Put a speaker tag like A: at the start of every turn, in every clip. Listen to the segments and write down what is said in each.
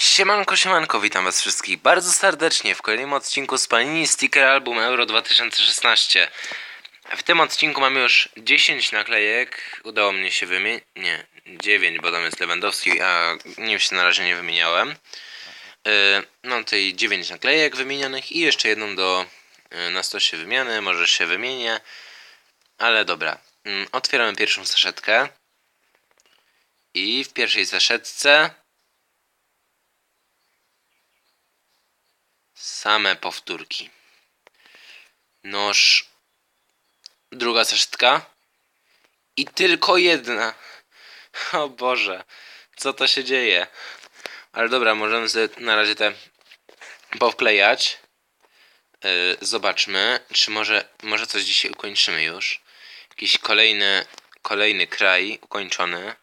A: Siemanko, siemanko, witam was wszystkich bardzo serdecznie w kolejnym odcinku z Panini Sticker Album Euro 2016. W tym odcinku mamy już 10 naklejek, udało mnie się wymienić, nie, 9, bo tam jest Lewandowski, a nim się na razie nie wymieniałem. Yy, No tutaj 9 naklejek wymienionych i jeszcze jedną do yy, na stosie wymiany, może się wymienię, ale dobra. Yy, Otwieramy pierwszą saszetkę i w pierwszej saszetce Same powtórki. Noż. Druga saszetka. I tylko jedna. O Boże. Co to się dzieje? Ale dobra, możemy sobie na razie te powklejać. Yy, zobaczmy, czy może, może coś dzisiaj ukończymy już. Jakiś kolejny, kolejny kraj ukończony.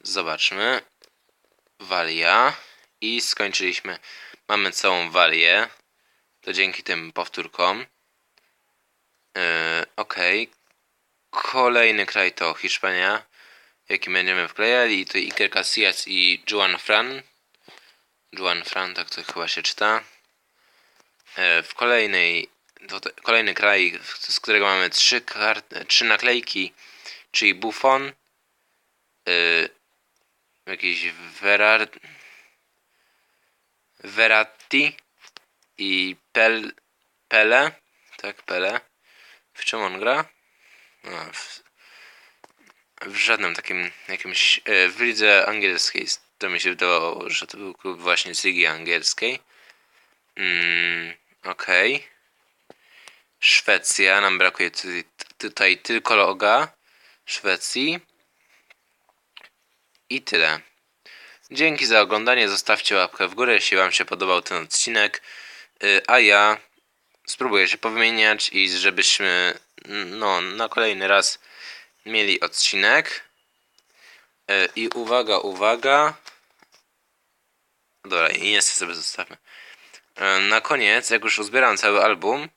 A: Zobaczmy. Walia. I skończyliśmy. Mamy całą walię. To dzięki tym powtórkom. Yy, Okej. Kolejny kraj to Hiszpania. Jaki będziemy wklejali. To Iker Casillas i Juan Fran. Juan Fran, tak to chyba się czyta. Yy, w kolejnej. To te, kolejny kraj, z którego mamy trzy, kart, trzy naklejki. Czyli Buffon. Yy, jakiś Verard. Verratti i Pel, Pele, tak, Pele. W czym on gra? No, w, w żadnym takim jakimś, e, w lidze angielskiej. To mi się wydawało, że to był klub właśnie z ligi angielskiej. Mm, Okej. Szwecja, nam brakuje tutaj, tutaj tylko loga Szwecji. I tyle. Dzięki za oglądanie, zostawcie łapkę w górę, jeśli Wam się podobał ten odcinek, Y, a ja spróbuję się powymieniać i żebyśmy no, na kolejny raz mieli odcinek. Y, I uwaga, uwaga. Dobra, i jeszcze sobie zostawmy. Y, Na koniec, jak już uzbieram cały album,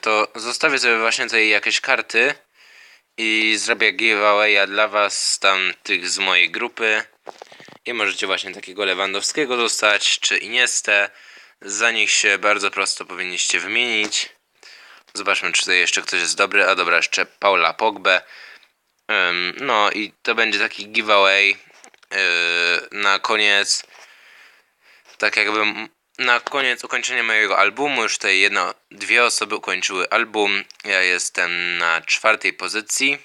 A: to zostawię sobie właśnie tutaj jakieś karty i zrobię giveawaya dla Was tam tych z mojej grupy. I możecie właśnie takiego Lewandowskiego dostać, czy Iniestę. Za nich się bardzo prosto powinniście wymienić. Zobaczmy, czy tutaj jeszcze ktoś jest dobry. A dobra, jeszcze Paula Pogbę. Ym, no i to będzie taki giveaway yy, na koniec. Tak jakby na koniec ukończenia mojego albumu. Już tutaj jedno, dwie osoby ukończyły album. Ja jestem na czwartej pozycji.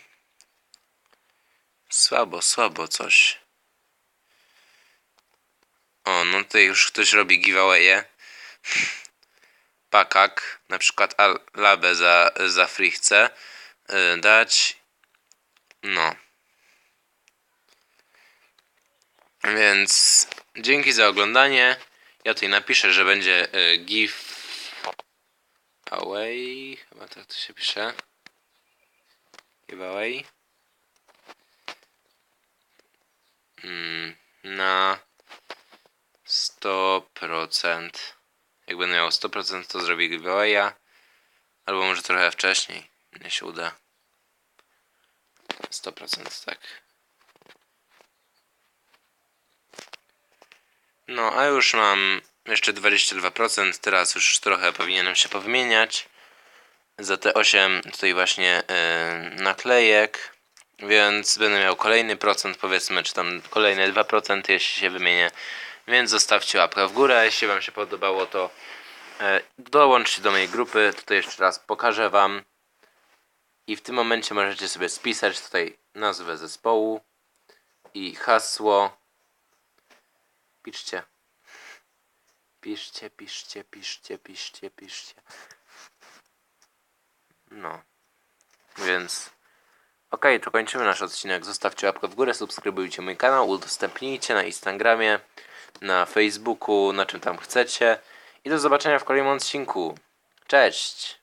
A: Słabo, słabo coś. O, no tutaj już ktoś robi giveawaye. Pakak, na przykład Alabę za, za free chce yy, dać. No. Więc dzięki za oglądanie. Ja tutaj napiszę, że będzie give away. Chyba tak to się pisze. Give away. Mm, na 100%. Jak będę miał 100% to zrobię giveawaya. Albo może trochę wcześniej. Nie się uda. 100% tak. No, a już mam jeszcze 22%. Teraz już trochę powinienem się powymieniać. Za te 8 tutaj właśnie yy, naklejek. Więc będę miał kolejny procent, powiedzmy, czy tam kolejne 2%, jeśli się wymienię. Więc zostawcie łapkę w górę, jeśli Wam się podobało, to e, dołączcie do mojej grupy. Tutaj jeszcze raz pokażę Wam. I w tym momencie możecie sobie spisać tutaj nazwę zespołu i hasło. Piszcie. Piszcie, piszcie, piszcie, piszcie, piszcie. No. Więc. Okej, to kończymy nasz odcinek. Zostawcie łapkę w górę, subskrybujcie mój kanał, udostępnijcie na Instagramie, na Facebooku, na czym tam chcecie. I do zobaczenia w kolejnym odcinku. Cześć!